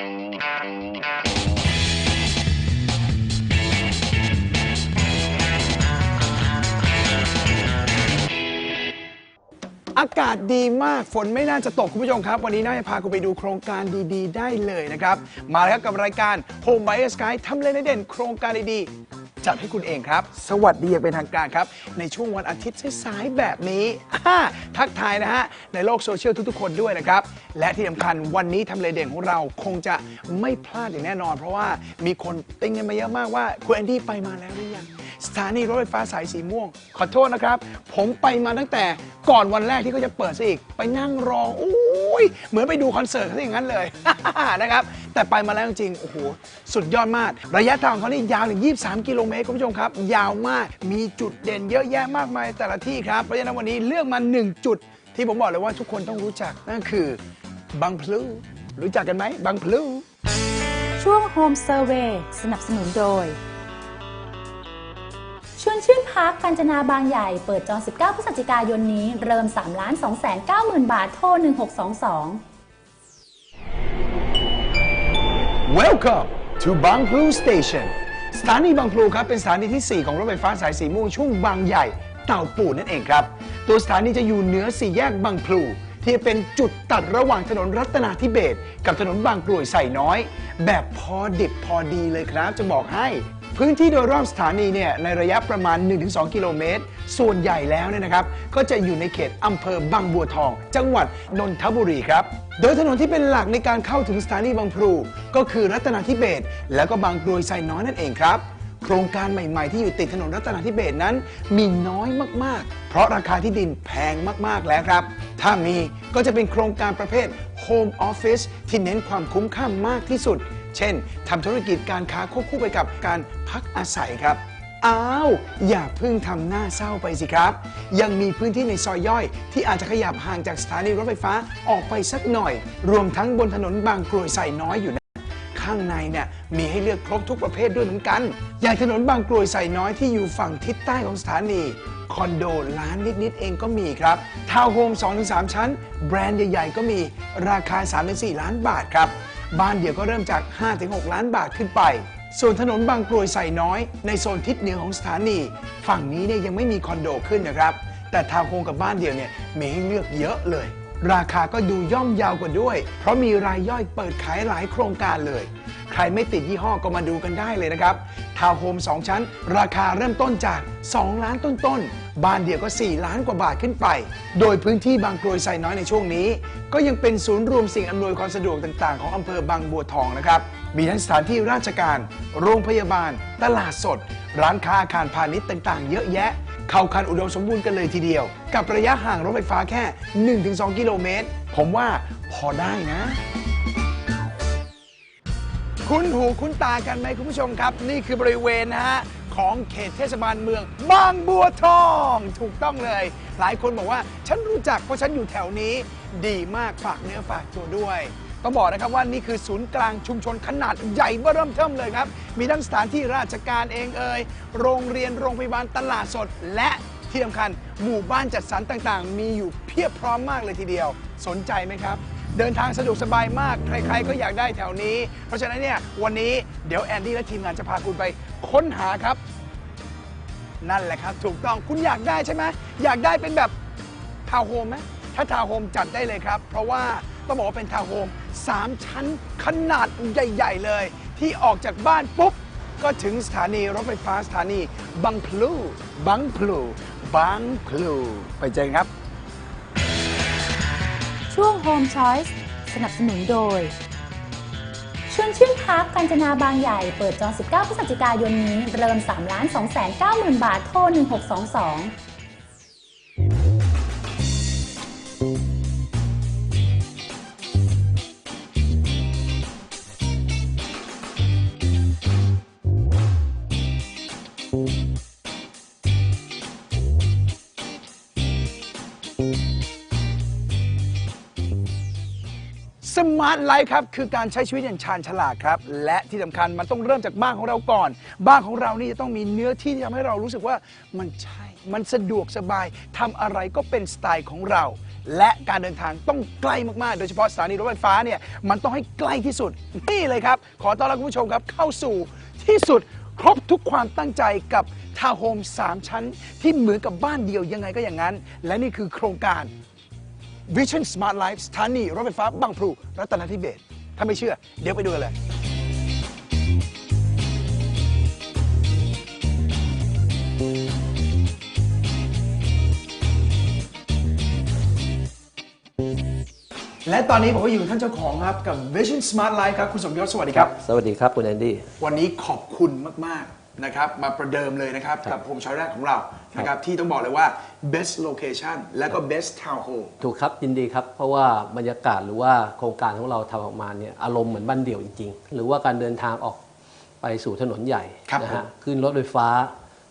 อากาศดีมากฝนไม่น่าจะตกคุณผู้ชมครับ วันนี้น่าจะพาคุณไปดูโครงการดีๆ ได้เลยนะครับ มาแล้วครับกับรายการ Home by Sky ทำเลในเด่นโครงการดีๆ จัดให้คุณเองครับ สวัสดีอย่างเป็นทางการครับ ในช่วงวันอาทิตย์สายๆแบบนี้อ่าทักทายนะฮะ ในโลกโซเชียลทุกๆ คนด้วยนะครับ และที่สำคัญวันนี้ทำเลเด่นของเราคงจะไม่พลาดอย่างแน่นอน เพราะว่ามีคนติ้งกันมาเยอะมากว่าคุณแอนดี้ไปมาแล้วหรือยัง สถานีรถไฟฟ้าสายสีม่วง ขอโทษนะครับ ผมไปมาตั้งแต่ก่อนวันแรกที่เขาจะเปิดซะอีก ไปนั่งรอโอ้ยเหมือนไปดูคอนเสิร์ตเขาอย่างนั้นเลย นะครับ แต่ไปมาแล้วจริงๆโอ้โหสุดยอดมาก ระยะทางของเขานี่ยาวถึง 23 กิโลเมตรคุณผู้ชมครับ ยาวมากมีจุดเด่นเยอะแยะมากมายแต่ละที่ครับเพราะฉะนั้นวันนี้เลือกมา 1 จุด ที่ผมบอกเลยว่าทุกคนต้องรู้จักนั่นคือบางพลูรู้จักกันไหมบางพลูช่วง Home Survey สนับสนุนโดย วนชื่นพักกัญจนาบางใหญ่เปิดจอง 19 พฤศจิกายนนี้ เริ่ม3 2 9 0 0 0 0บาท โทร 1622 Welcome to Bangplu Station สถานีบางพลูครับเป็นสถานีที่ 4 ของรถไฟฟ้าสายสีม่วงช่วงบางใหญ่เต่าปู่นั่นเองครับ ตัวสถานีจะอยู่เหนือสี่แยกบางพลูที่เป็นจุดตัดระหว่างถนนรัตนาธิเบศกับถนนบางกรวยใส่น้อย แบบพอดิบพอดีเลยครับจะบอกให้ พื้นที่โดยรอบสถานีเนี่ยในระยะประมาณ 1-2 กิโลเมตร ส่วนใหญ่แล้วเนี่ยนะครับ ก็จะอยู่ในเขตอำเภอบางบัวทอง จังหวัดนนทบุรีครับ โดยถนนที่เป็นหลักในการเข้าถึงสถานีบางพลูก็คือรัตนาธิเบศแล้วก็บางกรวยไซน้อยนั่นเองครับโครงการใหม่ ๆ ที่อยู่ติดถนนรัตนาธิเบศนั้น มีน้อยมากๆ เพราะราคาที่ดินแพงมากๆแล้วครับ ถ้ามีก็จะเป็นโครงการประเภท Home Office ที่เน้นความคุ้มค่ามากที่สุด เช่นทำธุรกิจการค้าควบคู่ไปกับการพักอาศัยครับ อ้าว อย่าเพิ่งทำหน้าเศร้าไปสิครับ ยังมีพื้นที่ในซอยย่อย ที่อาจจะขยับห่างจากสถานีรถไฟฟ้าออกไปสักหน่อย รวมทั้งบนถนนบางกรวยใส่น้อยอยู่นะข้างในเนี่ยมีให้เลือกครบทุกประเภทด้วยเหมือนกัน อย่างถนนบางกรวยใส่น้อยที่อยู่ฝั่งทิศใต้ของสถานี คอนโดล้านนิด ๆ เองก็มีครับ ทาวน์โฮม 2-3 ชั้น แบรนด์ใหญ่ ๆ ก็มีราคา 3-4 ล้านบาทครับ บ้านเดี่ยวก็เริ่มจาก 5-6 ล้านบาทขึ้นไป ส่วนถนนบางกรวยใส่น้อย ในโซนทิศเหนือของสถานี ฝั่งนี้เนี่ยยังไม่มีคอนโดขึ้นนะครับ แต่ทาวน์โฮมกับบ้านเดี่ยวเนี่ยมีให้เลือกเยอะเลย ราคาก็ดูย่อมยาวกว่าด้วย เพราะมีรายย่อยเปิดขายหลายโครงการเลย ใครไม่ติดยี่ห้อก็มาดูกันได้เลยนะครับ ทาวน์โฮม 2 ชั้น ราคาเริ่มต้นจาก 2 ล้านต้นๆ บ้านเดียวก็ 4 ล้านกว่าบาทขึ้นไป โดยพื้นที่บางกรวยไซน้อยในช่วงนี้ ก็ยังเป็นศูนย์รวมสิ่งอำนวยความสะดวกต่างๆ ของอำเภอบางบัวทองนะครับ มีทั้งสถานที่ราชการ โรงพยาบาล ตลาดสด ร้านค้าอาคารพาณิชย์ต่างๆ เยอะแยะ เข้าคันอุดมสมบูรณ์กันเลยทีเดียว กับระยะห่างรถไฟฟ้าแค่ 1-2 กิโลเมตร ผมว่าพอได้นะ คุ้นหูคุ้นตากันไหมคุณผู้ชมครับ นี่คือบริเวณนะฮะของเขตเทศบาลเมืองบางบัวทอง ถูกต้องเลย หลายคนบอกว่าฉันรู้จักเพราะฉันอยู่แถวนี้ ดีมากฝากเนื้อฝากตัวด้วย ต้องบอกนะครับว่านี่คือศูนย์กลางชุมชนขนาดใหญ่เบื้อเริ่มเทิมเลยครับ มีทั้งสถานที่ราชการเองเอ่ยโรงเรียนโรงพยาบาลตลาดสด และที่สำคัญหมู่บ้านจัดสรรต่างๆ มีอยู่เพียบพร้อมมากเลยทีเดียว สนใจไหมครับ เดินทางสะดวกสบายมาก ใครๆก็อยากได้แถวนี้ เพราะฉะนั้นเนี่ยวันนี้เดี๋ยวแอนดี้และทีมงานจะพาคุณไปค้นหาครับ นั่นแหละครับ ถูกต้องคุณอยากได้ใช่ไหมอยากได้เป็นแบบทาวน์โฮมไหมถ้าทาวน์โฮมจัดได้เลยครับ เพราะว่าต้องบอกว่าเป็นทาวน์โฮม 3 ชั้นขนาดใหญ่ ๆ เลย ที่ออกจากบ้านปุ๊บ ก็ถึงสถานีรถไฟฟ้าสถานีบางพลูบางพลูบางพลูไปเจอกันครับ ช่วง Home Choice สนับสนุนโดย ชวนชื่นพักกัญจนาบางใหญ่เปิดจอง 19 พฤศจิกายนนี้ เริ่ม 3 2 9 0 0 0 0 บาท โทร 1622 สมาร์ทไลฟ์ครับ คือการใช้ชีวิตอย่างชาญฉลาดครับ และที่สำคัญมันต้องเริ่มจากบ้านของเราก่อน บ้านของเรานี่จะต้องมีเนื้อที่ที่ทำให้เรารู้สึกว่ามันใช่ มันสะดวกสบายทำอะไรก็เป็นสไตล์ของเรา และการเดินทางต้องใกล้มาก ๆ โดยเฉพาะสถานีรถไฟฟ้าเนี่ยมันต้องให้ใกล้ที่สุด นี่เลยครับ ขอต้อนรับคุณผู้ชมครับเข้าสู่ที่สุด ครบทุกความตั้งใจกับทาวน์โฮม3 ชั้น ที่เหมือนกับบ้านเดียวยังไงก็อย่างนั้น และนี่คือโครงการ Vision Smart Life สถานีรถไฟฟ้าบางพลูรัตนทิเบศถ้าไม่เชื่อ เดี๋ยวไปดูกันเลย และตอนนี้ผมก็อยู่กับท่านเจ้าของครับ กับ Vision Smart Life ครับ คุณสมยศสวัสดีครับ สวัสดีครับคุณแอนดี้ วันนี้ขอบคุณมาก ๆ นะครับ มาประเดิมเลยนะครับ กับโฮมช้อยแรกของเรานะครับ ที่ต้องบอกเลยว่า best location และก็ best town home ถูกครับยินดีครับ เพราะว่าบรรยากาศหรือว่าโครงการของเราทำออกมาเนี่ยอารมณ์เหมือนบ้านเดี่ยวจริง ๆ หรือว่าการเดินทางออกไปสู่ถนนใหญ่ครับนะผฮะมขึ้นรถไฟฟ้า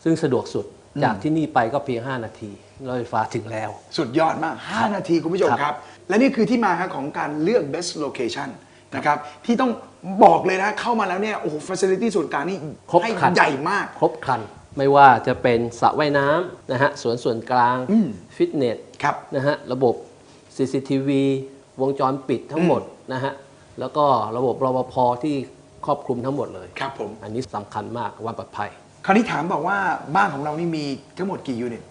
ซึ่งสะดวกสุดจากที่นี่ไปก็เพียง 5 นาทีรถไฟฟ้าถึงแล้ว สุดยอดมาก 5 นาทีคุณผู้ชมครับครับ และนี่คือที่มาครับของการเลือก best location นะครับที่ต้องบอกเลยนะเข้ามาแล้วเนี่ยโอ้โห facility ส่วนกลางนี่ครบให้ครัน ใหญ่มาก ครบครัน ไม่ว่าจะเป็นสระว่ายน้ำนะฮะสวนส่วนกลาง อืม ฟิตเนสครับ นะฮะระบบ CCTV วงจรปิดทั้งหมดนะฮะแล้วก็ระบบรปภที่ครอบคลุมทั้งหมมดเลย ครับผม อันนี้สำคัญมากความปลอดภัย คราวนี้ถามบอกว่าบ้านของเรานี่มีทั้งหมดกี่ยูนิต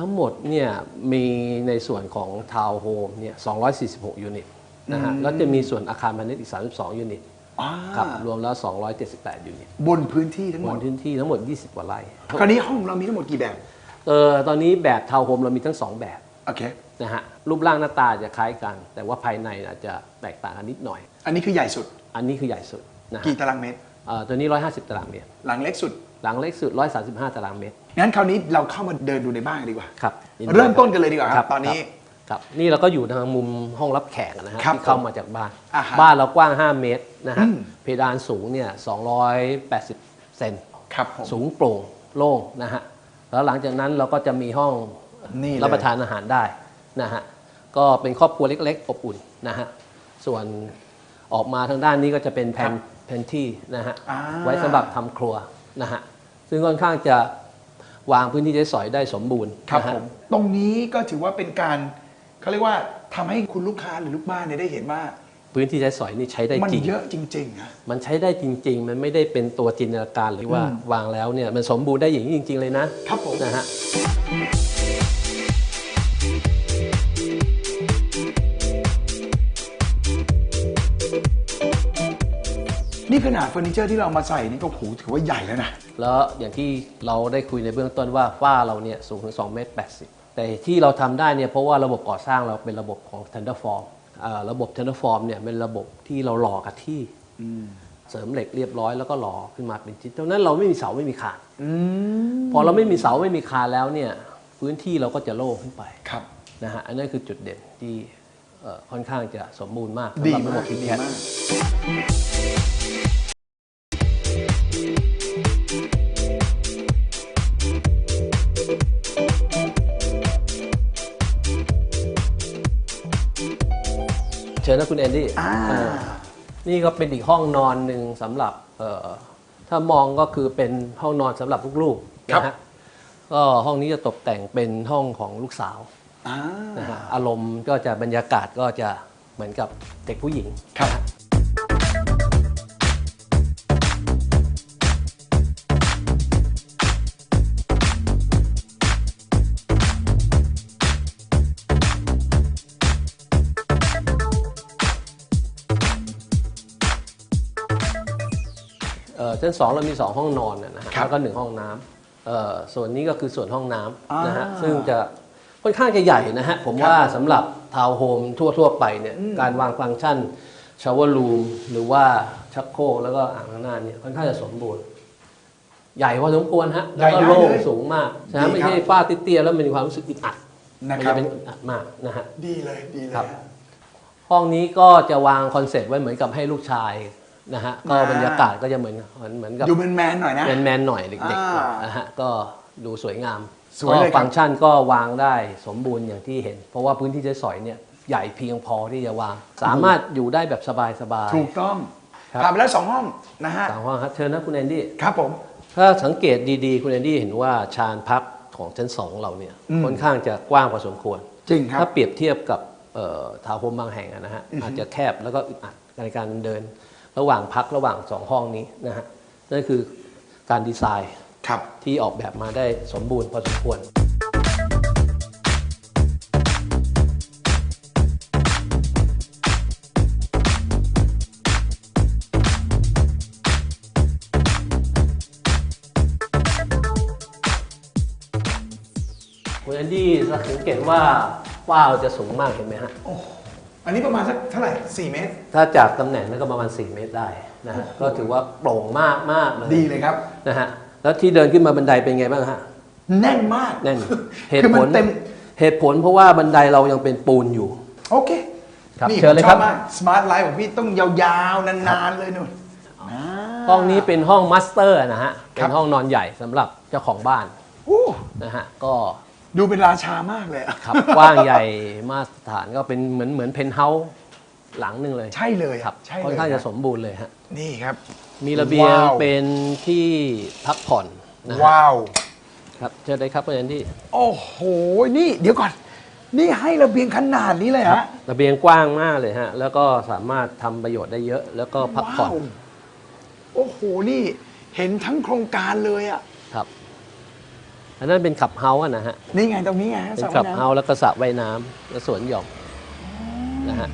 ทั้งหมดเนี่ยมีในส่วนของทาวน์โฮมเนี่ย246 ยูนิตนะฮะแล้วจะมีส่วนอาคารพาณิชย์อีก 32 ยูนิตอ่าครับรวมแล้ว 278 ยูนิตบนพื้นที่ทั้งหบมดนพื้นที่ทั้งหมด 20 กว่าไร่คราวนี้ห้องเรามีทั้งหมดกี่แบบเออตอนนี้แบบทาวน์โฮมเรามีทั้ง 2 แบบโอเคนะฮะรูปร่างหน้าตาจะคล้ายกัน แต่ว่าภายในอาจจะแตกต่างกันนิดหน่อย อันนี้คือใหญ่สุด อันนี้คือใหญ่สุดนะฮะกี่ตารางเมตรเอ่อ ตัวนี้ 150 ตารางเมตร หลังเล็กสุด หลังเล็กสุด 135 ตารางเมตร งั้นคราวนี้เราเข้ามาเดินดูในบ้านกันดีกว่า ครับยิดีเริ่มต้นกันเลยดีกว่าครับ ตอนนี้ ครับนี่เราก็นี่เราก็อยู่ทางมุมห้องรับแขกนะฮะครับที่เข้ามาจากบ้านอ่าฮะบ้านเรากว้าง 5 เมตรนะฮะอืมเพดานสูงเนี่ย 280 เซนครับผมสูงโปร่งโล่งนะฮะ แล้วหลังจากนั้นเราก็จะมีห้องนี่เลยรับประทานอาหารได้นะฮะ ก็เป็นครอบครัวเล็ก ๆ อบอุ่นนะฮะ ส่วนออกมาทางด้านนี้ก็จะเป็นแผน แผนที่นะฮะอ่าไว้สำหรับทำครัวนะฮะซึ่งค่อนข้างจะวางพื้นที่ใช้สอยได้สมบูรณ์ครับนะฮะ ผมตรงนี้ก็ถือว่าเป็นการเขาเรียกว่าทำให้คุณลูกค้าหรือลูกบ้านเนี่ยได้เห็นว่าพื้นที่ใช้สอยนี่ใช้ได้มันจริง เยอะจริงๆนะ มันใช้ได้จริง ๆ มันไม่ได้เป็นตัวจินตนาการหรือว่าอืม วางแล้วเนี่ยมันสมบูรณ์ได้อย่างนี้จริง ๆ เลยนะครับผม นะฮะ ขนาดเฟอร์นิเจอร์ที่เราเอามาใส่นี่ก็โหถือว่าใหญ่แล้วนะ แล้วอย่างที่เราได้คุยในเบื้องต้นว่าฝ้าเราเนี่ยสูงถึง2เมตร80 แต่ที่เราทำได้เนี่ยเพราะว่าระบบก่อสร้างเราเป็นระบบของ Tenderform อ่าระบบ Tenderform เนี่ยเป็นระบบที่เราหล่อกับที่เสริมเหล็กเรียบร้อยแล้วก็หล่อขึ้นมาเป็นชิ้นเท่านั้นเราไม่มีเสาไม่มีคานพอเราไม่มีเสาไม่มีคานแล้วเนี่ยพื้นที่เราก็จะโล่งขึ้นไปครับ นะฮะอันนั้นคือจุดเด่นที่เอ่อค่อนข้างจะสมบูรณ์มากดีสำหรับระบมาบกคิดดีแคทมาก เชิญนะคุณแอนดี้อ่าเออนี่ก็เป็นอีกห้องนอนหนึ่งสำหรับเอ่อถ้ามองก็คือเป็นห้องนอนสำหรับลูกๆนะฮะก็ห้องนี้จะตกแต่งเป็นห้องของลูกสาวอ่านะฮะอารมณ์ก็จะบรรยากาศก็จะเหมือนกับเด็กผู้หญิง ครับ ชั้นสองเรามีสองห้องนอนนะนะฮะครับแล้วก็หนึ่งห้องน้ำเอ่อส่วนนี้ก็คือส่วนห้องน้อ่าำนะฮะซึ่งจะค่อนข้างจะใหญ่นะฮะ ผมว่าสำหรับทาวน์โฮมทั่ว ๆ ไปเนี่ยการวางฟังก์ชันชาวเวอร์รูมหรือว่าชักโครกแล้วก็อ่างล้างหน้าเนี่ยค่อนข้างจะสมบูรณ์ ใหญ่พอสมควรฮะแล้วก็ใหญ่ได้โล่งเลยสูงมากฉะนั้นดีไม่ครับใช่ฝ้าเตี้ยๆแล้วมันมีความรู้สึกอึดอัดนะมัครับจะเป็นอึดอัดมากนะฮะ ดีเลยดีเลยครับห้องนี้ก็จะวางคอนเซ็ปต์ไว้เหมือนกับให้ลูกชาย นะฮะก็อ่าบรรยากาศก็จะเหมือนเหมือนเหมือนกับดูแมนๆหน่อยนะแมนๆหน่อยเด็กๆหน่อยอ่านนะฮะก็ดูสวยงามสวยเลยครับก็ฟังก์ชันก็วางได้สมบูรณ์อย่างที่เห็น เพราะว่าพื้นที่ใช้สอยเนี่ยใหญ่เพียงพอที่จะวาง สามารถอยู่ได้แบบสบายๆถูกต้องครับ ผ่านไปแล้วสองห้องนะฮะสามห้องครับเชิญนะคุณแอนดี้ ครับผม ถ้าสังเกตดีๆ คุณแอนดี้เห็นว่าชานพักของชั้นสองเราเนี่ยอืม ค่อนข้างจะกว้างพอสมควรจจริงครับถ้าเปรียบเทียบกับเอ่อทาวน์โฮมบางแห่งอะนะฮะอาจจะแคบแล้วก็อึดอัดในการเดิน ระหว่างพักระหว่างสองห้องนี้นะฮะนั่นคือการดีไซน์ครับที่ออกแบบมาได้สมบูรณ์พอสมควร คุณแอนดี้สังเกตว่าฝ้าเราจะสูงมากเห็นไหมฮะอั นนี้ประมาณสักเท่าไหร่4เมตร ถ้าจากตำแหน่งนั้นก็ประมาณ 4 เมตรได้นะฮะก็ถือว่าโปร่งมากมากเลยดีเลยครับนะฮะแล้วที่เดินขึ้นมาบันไดเป็นไงบ้างฮะแน่นมากแน่นเหคืตุอผมันลเต็มเหตุผลเพราะว่าบันไดเรายังเป็นปูนอยู่ โอเคครับนี่เชิญเลยครับผมชอมากสมาร์ทไลฟ์ของพี่ต้องยาวๆ นานๆ เลยนู่นอ่าห้องนี้เป็นห้องมาสเตอร์นะฮะครัเป็บนห้องนอนใหญ่สำหรับเจ้าของบ้านอู้นะฮะก็ ดูเป็นราชามากเลยอะขับ กว้างใหญ่มาตรฐานก็เป็นเหมือนเหมือนเพนท์เฮาส์หลังหนึ่งเลยใช่เลยอะครับใช่ค่อนเลยข้างจะครับสมบูรณ์เลยฮะนี่ครับ มีระเบียงว้าว เป็นที่พักผ่อนนะฮะว้าว ครับเชิญเลยครับคุณแอนดี้โอ้โห นี่เดี๋ยวก่อน นี่ให้ระเบียงขนาดนี้เลยฮะระเบียงกว้างมากเลยฮะแล้วก็สามารถทำประโยชน์ได้เยอะ แล้วก็พักผ่อนว้าวโอ้โห นี่เห็นทั้งโครงการเลยอะครับ อันนั้นเป็นขับเฮาส์อะนะฮะนี่ไงตรงนี้ไงฮะเป็นสระขับว่ายน้ำเฮาส์แล้วก็สระว่ายน้ำและสวนหย่อมนะฮะ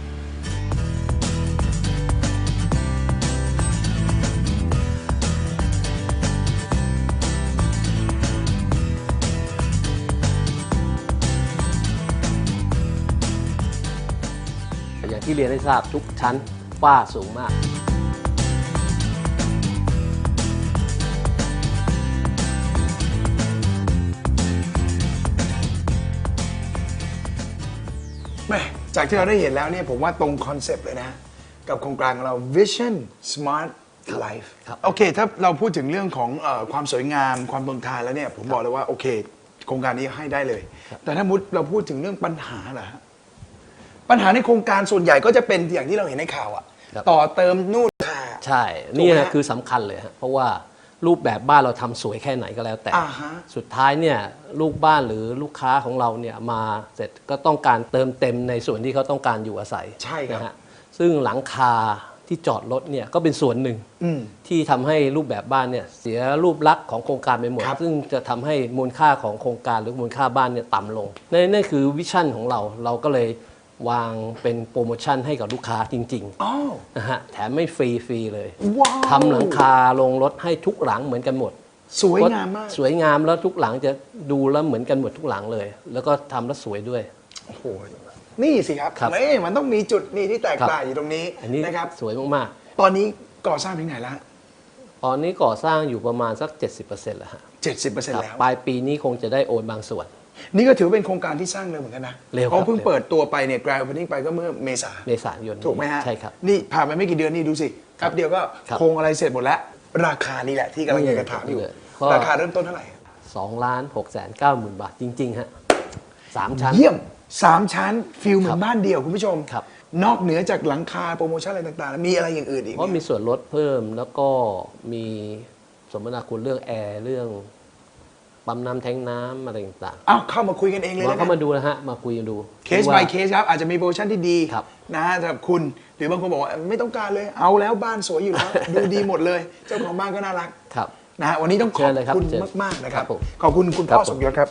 อย่างที่เรียนให้ทราบทุกชั้นฝ้าสูงมาก จากที่เราได้เห็นแล้วเนี่ยผมว่าตรงคอนเซปต์เลยนะ กับโครงการของเรา Vision Smart Life ครับโอเค ถ้าเราพูดถึงเรื่องของเออความสวยงาม ความเบิงทานแล้วเนี่ย ผมบอกเลยว่า โอเค โครงการนี้ให้ได้เลย แต่ถ้ามุดเราพูดถึงเรื่องปัญหาล่ะฮะปัญหาในโครงการส่วนใหญ่ก็จะเป็นอย่างที่เราเห็นในข่าวอะครับ ต่อเติมนู่นค่ะ ใช่ถูกนี่ไหมนะฮะคือสำคัญเลยฮะเพราะว่า รูปแบบบ้านเราทำสวยแค่ไหนก็แล้วแต่ อ่าฮะ สุดท้ายเนี่ยลูกบ้านหรือลูกค้าของเราเนี่ยมาเสร็จก็ต้องการเติมเต็มในส่วนที่เขาต้องการอยู่อาศัยใช่ครับ นะฮะซึ่งหลังคาที่จอดรถเนี่ยก็เป็นส่วนหนึ่ง อืม ที่ทำให้รูปแบบบ้านเนี่ยเสียรูปลักษณ์ของโครงการไปหมด ครับ ซึ่งจะทำให้มูลค่าของโครงการหรือมูลค่าบ้านเนี่ยต่ำลงนั่นนั่นคือวิชั่นของเราเราก็เลย วางเป็นโปรโมชั่นให้กับลูกค้าจริงๆอ้าวนะฮะแถมไม่ฟรีฟรีเลยว้าว ทำหลังคาลงรถให้ทุกหลังเหมือนกันหมด สวยงามมากสวยงามแล้วทุกหลังจะดูแล้วเหมือนกันหมดทุกหลังเลย แล้วก็ทำแล้วสวยด้วย โอ้โหนี่สิครับครับเอ้ยมันต้องมีจุดนี่ที่แตกครับ ต่างอยู่ตรงนี้อันนี้นะครับ สวยมากตอนนี้ก่อสร้างถึงไหนแล้วฮะๆ ตอนนี้ก่อสร้างอยู่ประมาณสัก 70%แล้วฮะเจ็ดสิบเปอร์เซ็นคต์รับแล้ว ปลายปีนี้คงจะได้โอนบางส่วน นี่ก็ถือเป็นโครงการที่สร้างเร็วเหมือนกันนะเร็วเพราะเพิ่งครับเปิดตัวไปเนี่ย grand opening ไปก็เมื่อเมษาเมษายนถูกไหมฮะใช่ครับ นี่ผ่านไปไม่กี่เดือนนี่ดูสิครับเดียวก็ครับโครงอะไรเสร็จหมดแล้ว ราคานี่แหละที่กำลังอยากจะถามอยู่ นี่แหละก็ ราคาเริ่มต้นเท่าไหร่ 2ล้าน6แสน9หมื่นบาทจริงๆฮะสามชั้น เยี่ยมสามชั้นฟิลเหมือครันบบ้านเดียวคุณผู้ชม ครับ นอกเหนือจากหลังคาโปรโมชั่นอะไรต่างๆแล้วมีอะไรอย่างอื่นอีกเพราะไหมมีส่วนลดเพิ่มแล้วก็มีสมนาคุณเรื่องแอร์เรื่อง ปั๊มน้ำแทงน้ำอะไรต่างอ้าวเข้ามาคุยกันเองเลยๆมาแล้วกัเข้านมาดูนะฮะมาคุยกันดูเคส by เคสครับ อาจจะมีโปรโมชั่นที่ดีครับ นะฮะสำหรับคุณ หรือบางคนบอกว่าไม่ต้องการเลยเอาแล้วบ้านสวยอยู่แล้ว ดูดีหมดเลย เจ้าของบ้านก็น่ารักครับ นะฮะวันนี้ต้องขเชิอบญเลยครับคุณเชิญมากๆนะครับ ครับผมขอบคุณคุณครัพ่อบผม สมยศครับ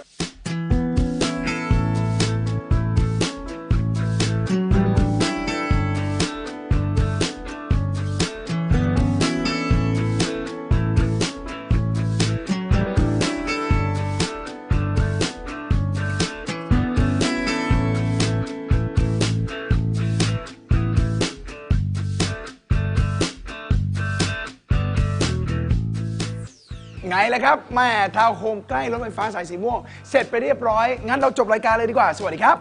ไงล่ะครับแม่ทาวน์โฮมใกล้รถไฟฟ้าสายสีม่วง เสร็จไปเรียบร้อย งั้นเราจบรายการเลยดีกว่า สวัสดีครับ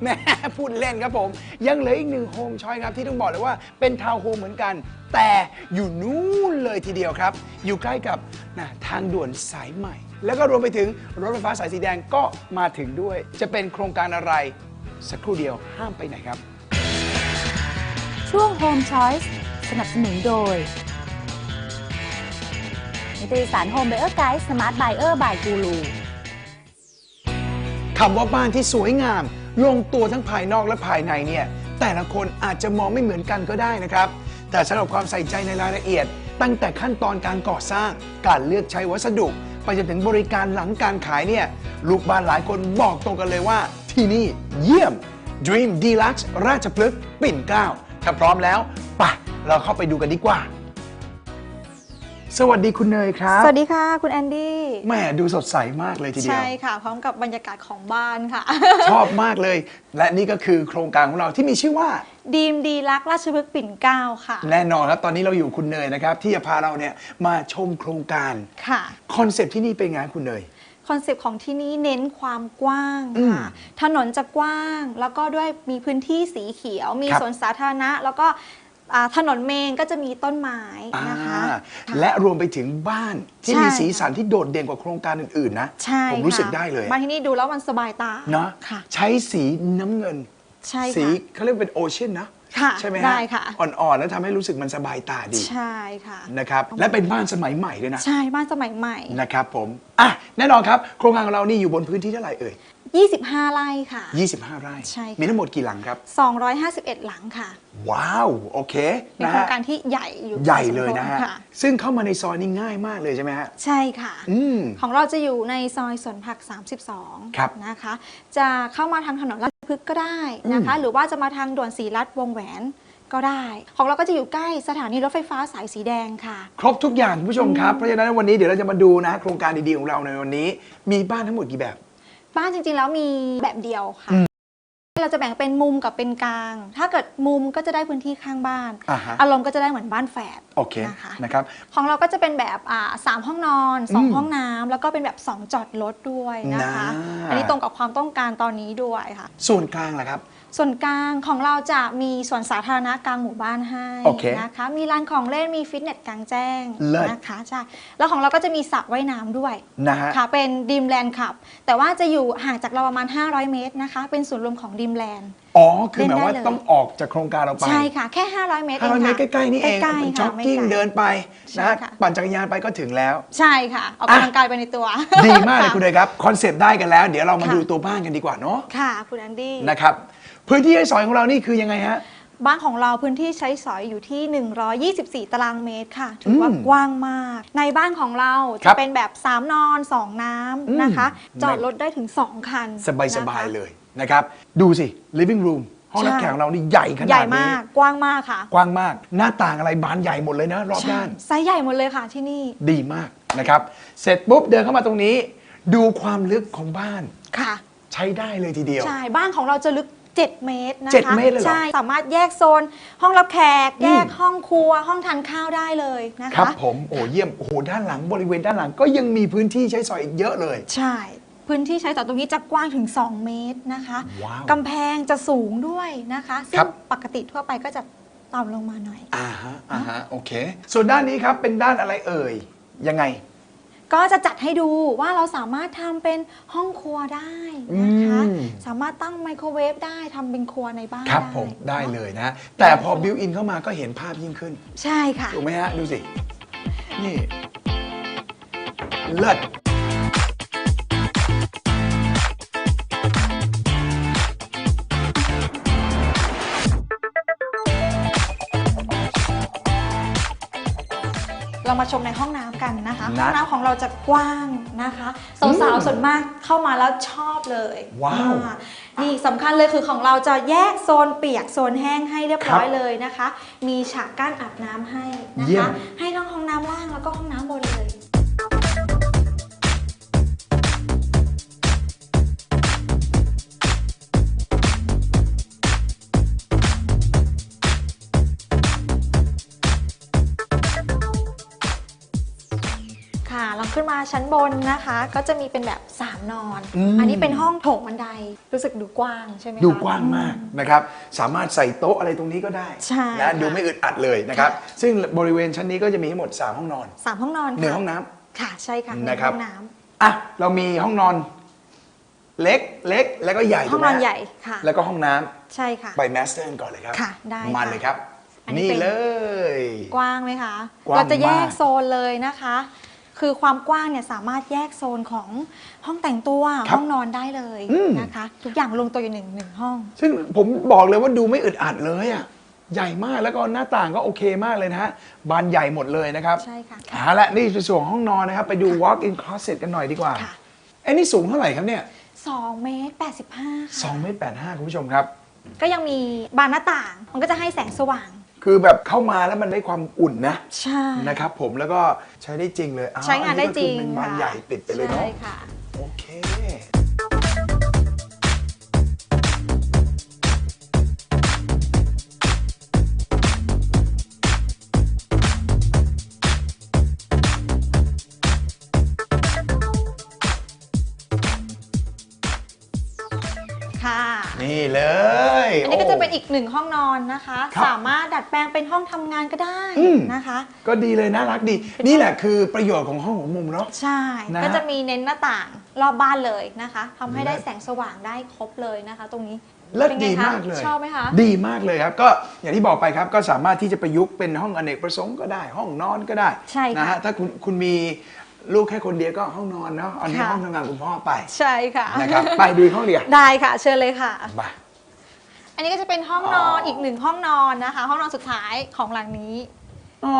แหม่พูดเล่นครับผม ยังเหลืออีกหนึ่งโฮมชอยครับที่ต้องบอกเลยว่าเป็นทาวน์โฮมเหมือนกัน แต่อยู่นู่นเลยทีเดียวครับ อยู่ใกล้กับนะทางด่วนสายใหม่ แล้วก็รวมไปถึงรถไฟฟ้าสายสีแดงก็มาถึงด้วย จะเป็นโครงการอะไร สักครู่เดียวห้ามไปไหนครับ ช่วง Home Choice สนับสนุนโดย นิตยสาร Home Buyer Guide Smart Buyer by Guru คำว่าบ้านที่สวยงาม ลงตัวทั้งภายนอกและภายในเนี่ย แต่ละคนอาจจะมองไม่เหมือนกันก็ได้นะครับ แต่สำหรับความใส่ใจในรายละเอียด ตั้งแต่ขั้นตอนการก่อสร้าง การเลือกใช้วัสดุ ไปจนถึงบริการหลังการขายเนี่ย ลูกบ้านหลายคนบอกตรงกันเลยว่า ที่นี่เยี่ยม Dream Deluxe ราชพฤกษ์ปิ่นเกล้าถ้าพร้อมแล้วไปเราเข้าไปดูกันดีกว่า สวัสดีคุณเนยครับ สวัสดีค่ะ คุณแอนดี้แหม่ดูสดใสมากเลยทีเดียว ใช่ค่ะ พร้อมกับบรรยากาศของบ้านค่ะ ชอบมากเลย และนี่ก็คือโครงการของเราที่มีชื่อว่า ดีมดีรักราชพฤกษ์ปิ่นเกล้าค่ะ แน่นอนครับตอนนี้เราอยู่คุณเนยนะครับ ที่จะพาเราเนี่ยมาชมโครงการค่ะ คอนเซปต์ที่นี่เป็นไงคุณเนย คอนเซปต์ของที่นี่เน้นความกว้างอืมค่ะ ถนนจะกว้าง แล้วก็ด้วยมีพื้นที่สีเขียว มีครับ สวนสาธารณะ แล้วก็ อ่าถนนเมนก็จะมีต้นไม้นะคะ อ่าและรวมไปถึงบ้านที่ใช่ มีสีสันที่โดดเด่นกว่าโครงการอื่นๆนะ ใช่ผมรู้สึกค่ะได้เลยมาที่นี่ดูแล้วมันสบายตาเนาะค่ะ ใช้สีน้ำเงิน ใช่สีค่ะ เขาเรียกเป็นโอเชียนนะค่ะใช่ไหมฮะได้ค่ะ อ่อนๆ แล้วทำให้รู้สึกมันสบายตาดีใช่ค่ะ นะครับและเป็นบ้านสมัยใหม่ด้วยนะใช่บ้านสมัยใหม่ นะครับผมอะแน่นอนครับ โครงการของเรานี่อยู่บนพื้นที่เท่าไหร่เอ่ย 25 ไร่ค่ะ 25 ไร่ ใช่ค่ะ มีทั้งหมดกี่หลังครับ 251 หลังค่ะว้าว โอเคเป็นนะโครฮะงการที่ใหญ่อยู่ใหญ่เลยนะฮะค่ซึ่งเข้ามาในซอยนี่ง่ายมากเลยใช่ไหมฮะ ใช่ค่ะ อืม ของเราจะอยู่ในซอยสวนผัก ครับ 32 นะคะ จะเข้ามาทางถนนราชพฤกษ์ก็ได้นะคะ หรือว่าจะมาทางด่วนสีรัฐวงแหวนก็ได้ ของเราก็จะอยู่ใกล้สถานีรถไฟฟ้าสายสีแดงค่ะ ครบทุกอย่างคุณผู้ชมครับ เพราะฉะนั้นวันนี้เดี๋ยวเราจะมาดูนะ โครงการดีๆของเราในวันนี้ มีบ้านทั้งหมดกี่แบบ บ้านจริงๆ แล้วมีแบบเดียวค่ะ เราจะแบ่งเป็นมุมกับเป็นกลาง ถ้าเกิดมุมก็จะได้พื้นที่ข้างบ้าน อ่าฮะ อารมณ์ก็จะได้เหมือนบ้านแฝดโอเค นะคะ นะครับ ของเราก็จะเป็นแบบอ่าสามห้องนอน อืม2 ห้องน้ำแล้วก็เป็นแบบ 2 จอดรถด้วยนะคะ น่า อันนี้ตรงกับความต้องการตอนนี้ด้วยค่ะ ส่วนกลางล่ะครับ ส่วนกลางของเราจะมีส่วนสาธารณะกลางหมู่บ้านให้โอเคนะคะ มีลานของเล่นมีฟิตเนสกลางแจ้งเลิศ นะคะใช่แล้วของเราก็จะมีสระว่ายน้ำด้วยนะฮะ ค่ะเป็นดีมแลนด์ขับ แต่ว่าจะอยู่ห่างจากเราประมาณ 500 เมตรนะคะ เป็นศูนย์รวมของดีมแลนด์ อ๋อ คือหมายว่าเล่นได้เลย ต้องออกจากโครงการเราไปใช่ค่ะ แค่ 500 เมตรเอง500เมตรค่ะใกล้ๆนี่เองใกล้เป็นๆจ็ค่ะอกไม่กิ้งไกล เดินไปนะฮะใช่ค่ะ ปั่นจักรยานไปก็ถึงแล้ว ใช่ค่ะ ออกกำลังกายไปในตัว ดีมากเลยคุณเลยครับ คอนเซปต์ได้กันแล้ว เดี๋ยวเรามาค่ะ ดูตัวบ้านกันดีกว่าเนาะค่ะ คุณแอนดี้ นะครับ พื้นที่ให้สอยของเรานี่คือยังไงฮะ บ้านของเราพื้นที่ใช้สอยอยู่ที่ 124 ตารางเมตรค่ะ ถือว่าอืมกว้างมาก ในบ้านของเราครัจะบเป็นแบบ 3 นอน 2 น้ำนะคะอืมจอดรถได้ถึง 2 คันสบายสบายนะคะๆเลยนะครับ ดูสิ living room ห้องรับใช่แขกของเรานี่ใหญ่ขนาดนี้ใหญ่มากกว้างมากค่ะกว้างมาก หน้าต่างอะไรบานใหญ่หมดเลยนะ รอบใช่ด้านไซส์ใหญ่หมดเลยค่ะที่นี่ดีมากนะครับ เสร็จปุ๊บเดินเข้ามาตรงนี้ ดูความลึกของบ้านค่ะ ใช้ได้เลยทีเดียว ใช่ บ้านของเราจะลึก 7 เมตรนะคะเจ็ดเมตรเลยเหรอใช่ สามารถแยกโซน ห้องรับแขกแยกห้องครัว ห้องทานข้าวได้เลยนะครัคะ บผมโอ้เยี่ยมโอ้โหด้านหลังบริเวณด้านหลังก็ยังมีพื้นที่ใช้สอยอีกเยอะเลย ใช่ พื้นที่ใช้สอยตรงนี้จะกว้างถึง 2 เมตรนะคะว้าวกำแพงจะสูงด้วยนะคะ ซึ่ครังบ ปกติทั่วไปก็จะต่ำลงมาหน่อย อ่าฮะอ่าฮะโอเค ส่วนด้านนี้ครับเป็นด้านอะไรเอ่ยยังไง ก็จะจัดให้ดูว่าเราสามารถทำเป็นห้องครัวได้นะคะ อืม สามารถตั้งไมโครเวฟได้ทำเป็นครัวในบ้านครับได้ผมได้เลยนะ แต่พอบิวอินเข้ามาก็เห็นภาพยิ่งขึ้น ใช่ค่ะ ถูกไหมฮะ ดูสิ นี่ เลิศ มาชมในห้องน้ำกันนะคะ นะ ห้องน้ำของเราจะกว้างนะคะสาวๆส่วนมากเข้ามาแล้วชอบเลยว้าวอ่นี่สำคัญเลยคือของเราจะแยกโซนเปียกโซนแห้งให้เรียบร้อยครับเลยนะคะ มีฉากกั้นอาบน้ำให้นะเยี่ยคะ ม ให้ทั้งห้องน้ำล่างแล้วก็ห้องน้ำบนเลย ขึ้นมาชั้นบนนะคะ ก็จะมีเป็นแบบ 3 นอน อืม อันนี้เป็นห้องโถงบันไดรู้สึกดูกว้างใช่ไหมคะ ดูกว้างมากนะครับ สามารถใส่โต๊ะอะไรตรงนี้ก็ได้ใช่นะค่ะดูไม่อึดอัดเลยนะครับ ค่ะ ซึ่งบริเวณชั้นนี้ก็จะมีทั้งหมด 3 ห้องนอนสามห้องนอนหนึ่งค่ะห้องน้ำ ค่ะใช่ค่ะนะครับหงห้องน้อะเรามีห้องนอน เล็กเล็กแล้วก็ใหญ่ำห้องนอนถูกไมฮะใหญ่ค่ะแล้วก็ห้องน้ำใช่ค่ะ ไปแมสเตอร์ก่อนเลยครับค่ะได้มาค่ะเลยครับ อันนี้นี่เป็น เลย กว้างไหมคะ กว้างเราจะแยกมาก โซนเลยนะคะ คือความกว้างเนี่ยสามารถแยกโซนของห้องแต่งตัวครับห้องนอนได้เลยอืม นะคะ ทุกอย่างลงตัวอยู่หนึ่งหนึ่งห้อง ซึ่งผมบอกเลยว่าดูไม่อึดอัดเลยอะใหญ่มากแล้วก็หน้าต่างก็โอเคมากเลยนะฮะบานใหญ่หมดเลยนะครับใช่ค่ะ เอาละนี่คือส่วนของห้องนอนนะครับ ไปดู walk in closet กันหน่อยดีกว่าค่ะ ไอ้นี่สูงเท่าไหร่ครับเนี่ย2เมตร85ค่ะ 2เมตร85คุณผู้ชมครับ ก็ยังมีบานหน้าต่าง มันก็จะให้แสงสว่าง คือแบบเข้ามาแล้วมันได้ความอุ่นนะใช่ นะครับผมแล้วก็ใช้ได้จริงเลยอ้วใช้งานได้จริงอันนี้ก็คือเป็นบานค่ะ ใหญ่ติดไปเลยเนาะใช่ค่ะ โอเค นี้ก็จะเป็นโอีกหนึ่งห้องนอนนะคะ ครับ สามารถดัดแปลงเป็นห้องทำงานก็ได้อืมนะคะ ก็ดีเลยน่ารักดี นี่แหละคือประโยชน์ของห้องหัวมุมเนาะ ใช่ นะก็จะมีเน้นหน้าต่างรอบบ้านเลยนะคะทำให้ได้แสงสว่างได้ครบเลยนะคะ ตรงนี้เลิศป็นไงดีคะมากเลย ชอบไหมคะ ดีมากเลยครับ ก็อย่างที่บอกไปครับ ก็สามารถที่จะประยุกต์เป็นห้องอเนกประสงค์ก็ได้ ห้องนอนก็ได้ใช่ค่ะนะฮะถ้าคุณคุณมีลูกแค่คนเดียวก็ห้องนอนเนาะอันนี้ค่ะ ห้องทำงานคุณพ่อไปใช่ค่ะ นะครับ ไปดูห้องเดียวได้ค่ะ เชิญเลยค่ะ ไป อันนี้ก็จะเป็นห้องนอนอีกหนึ่งห้องนอนนะคะ ห้องนอนสุดท้ายของหลังนี้อ๋อ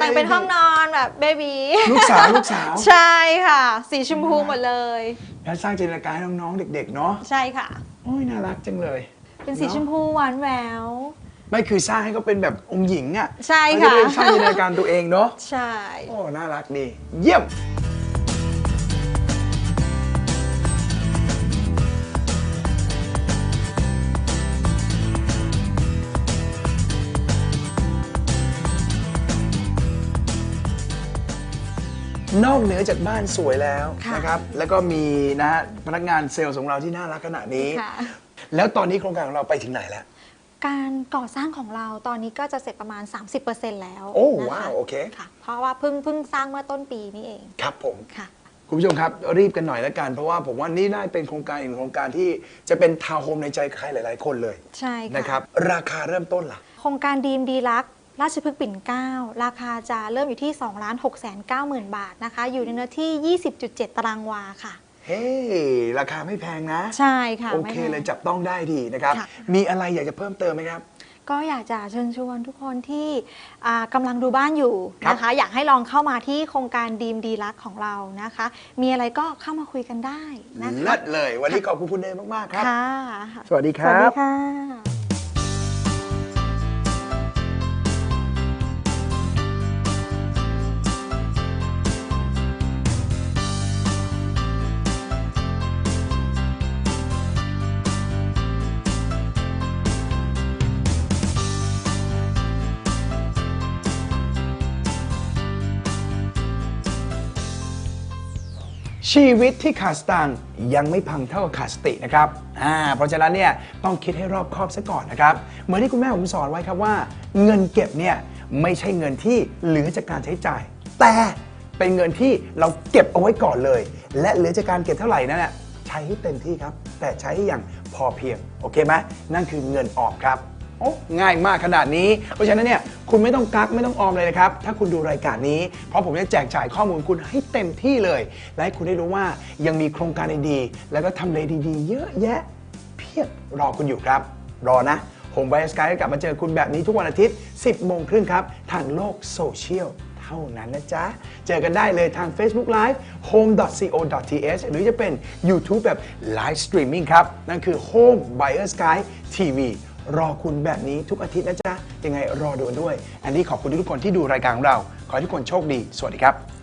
แต่งเป็นห้องนอนแบบเบบีลูกสาวลูกสาวใช่ค่ะ สีชมพูหมดเลยแล้วสร้างจินตนาการให้น้องๆเด็ก ๆ เนาะใช่ค่ะโอ้ยน่ารักจังเลย เป็นสีชมพูหวานแหววไม่คือสร้างให้เขาเป็นแบบองค์หญิงอะใช่เขาจะค่ะได้สร้างจินตนาการตัวเองเนาะใช่โอ้น่ารักดี เยี่ยม นอกเหนือจากบ้านสวยแล้วค่ะนะครับ แล้วก็มีนะฮะพนักงานเซลล์ของเราที่น่ารักขนาดนี้ ค่ะ แล้วตอนนี้โครงการของเราไปถึงไหนแล้ว การก่อสร้างของเราตอนนี้ก็จะเสร็จประมาณ 30%แล้วโอ้นะคะว้าวโอเค ค่ะ เพราะว่าเพิ่งเพิ่งสร้างเมื่อต้นปีนี้เองครับผม ค่ะ คุณผู้ชมครับ รีบกันหน่อยแล้วกัน เพราะว่าผมว่านี่น่าเป็นโครงการอีกหนึ่งโครงการที่จะเป็นทาวน์โฮมในใจใครหลาย ๆ คนเลยใช่ค่ะ นะครับ ราคาเริ่มต้นล่ะ โครงการดีมดีลักษ์ ราชพฤกษ์ปิ่นเกล้าราคาจะเริ่มอยู่ที่2 6 9 0 0 0 0 บาทนะคะ อยู่ในเนื้อที่ 20.7 ตารางวาค่ะ เฮ้ ราคาไม่แพงนะ ใช่ค่ะโอไม่เคแพง เลยจับต้องได้ดีนะครับ ค่ะ มีอะไรอยากจะเพิ่มเติมไหมครับ ก็อยากจะเชิญชวนทุกคนที่อ่ากำลังดูบ้านอยู่ครับ นะคะ อยากให้ลองเข้ามาที่โครงการดีมดีลักษ์ของเรานะคะ มีอะไรก็เข้ามาคุยกันได้นะคะเลิศเลย วันนี้ขอบคุณคุณเนยมาก ๆ ครับ ค่ะ สวัสดีคสวัสรัดีบ ค่ะ ชีวิตที่ขาดสตางค์ยังไม่พังเท่ากับขาดสตินะครับอ่าเพราะฉะนั้นเนี่ยต้องคิดให้รอบคอบซะก่อนนะครับ เหมือนที่คุณแม่ผมสอนไว้ครับว่า เงินเก็บเนี่ยไม่ใช่เงินที่เหลือจากการใช้จ่าย แต่เป็นเงินที่เราเก็บเอาไว้ก่อนเลย และเหลือจากการเก็บเท่าไหร่นั่นแหละใช้ให้เต็มที่ครับ แต่ใช้ให้อย่างพอเพียงโอเคไหมนั่นคือเงินออมครับ โอ้ง่ายมากขนาดนี้ เพราะฉะนั้นเนี่ยคุณไม่ต้องกักไม่ต้องออมเลยนะครับ ถ้าคุณดูรายการนี้ เพราะผมจะแจกจ่ายข้อมูลคุณให้เต็มที่เลย และให้คุณได้รู้ว่ายังมีโครงการดีๆแล้วก็ทำเลดีๆ เยอะแยะ เพียบรอคุณอยู่ครับ รอนะผมไบสกายกลับมาเจอคุณแบบนี้ทุกวันอาทิตย์ 10 โมงครึ่งครับ ทางโลกโซเชียลเท่านั้นนะจ๊ะ เจอกันได้เลยทาง Facebook Live home.co.th หรือจะเป็น YouTube แบบ Live Streaming ครับ นั่นคือ Home Buyer Sky TV รอคุณแบบนี้ทุกอาทิตย์นะจ๊ะยังไงรอดูกันด้วยอันนี้ขอบคุณทุกคนที่ดูรายการของเรา ขอให้ทุกคนโชคดี สวัสดีครับ